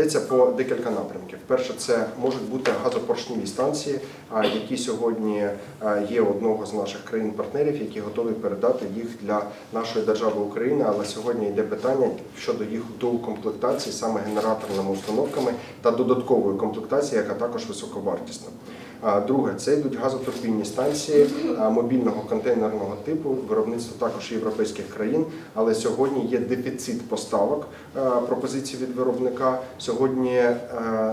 Йдеться по декілька напрямків. Перше, це можуть бути газопоршневі станції, які сьогодні є одного з наших країн-партнерів, які готові передати їх для нашої держави України. Але сьогодні йде питання щодо їх доукомплектації саме генераторними установками та додаткової комплектації, яка також високовартісна. Друге, це йдуть газотурбінні станції мобільного контейнерного типу, виробництво також європейських країн, але сьогодні є дефіцит поставок пропозицій від виробника. Сьогодні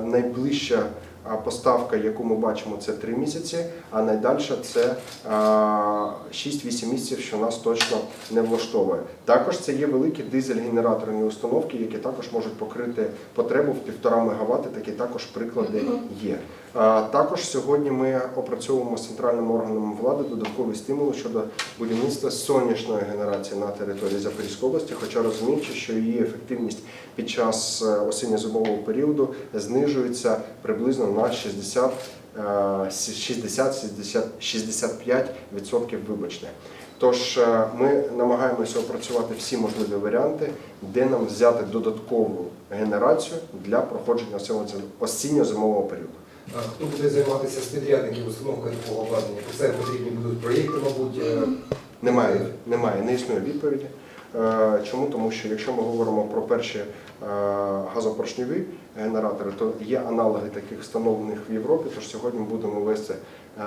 найближча а, поставка, яку ми бачимо, це 3 місяці, а найдальша це а, 6-8 місяців, що нас точно не влаштовує. Також це є великі дизель-генераторні установки, які також можуть покрити потребу в 1,5 МВт. Такі також приклади є. Також сьогодні ми опрацьовуємо з центральними органами влади додаткові стимули щодо будівництва сонячної генерації на території Запорізької області, хоча розуміючи, що її ефективність під час е, осінньо-зимового періоду знижується приблизно на 60 60-65%, вибачте. Тож е, ми намагаємося опрацювати всі можливі варіанти, де нам взяти додаткову генерацію для проходження цього осінньо-зимового періоду. А Хто буде займатися з підрядників установкою такого обладнання? Це потрібні будуть проєкти, мабуть. Немає, немає, не існує відповіді. Е, Чому? Тому що якщо ми говоримо про перші е, газопоршневі генератори, то є аналоги таких встановлених в Європі. Тож сьогодні будемо вести е,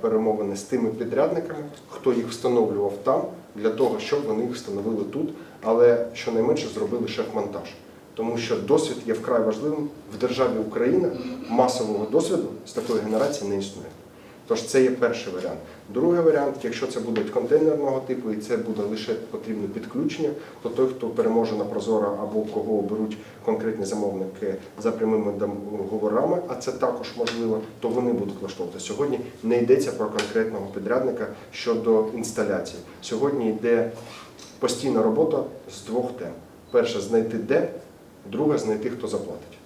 перемовини з тими підрядниками, хто їх встановлював там, для того, щоб вони їх встановили тут, але щонайменше зробили шеф-монтаж. Тому що досвід є вкрай важливим в державі Україна. Масового досвіду з такої генерації не існує. Тож це є перший варіант. Другий варіант, якщо це будуть контейнерного типу і це буде лише потрібне підключення, то той, хто переможе на Прозоро або кого оберуть конкретні замовники за прямими договорами, а це також можливо, то вони будуть влаштовувати. Сьогодні не йдеться про конкретного підрядника щодо інсталяції. Сьогодні йде постійна робота з двох тем: перше знайти де, друге знайти, хто заплатить.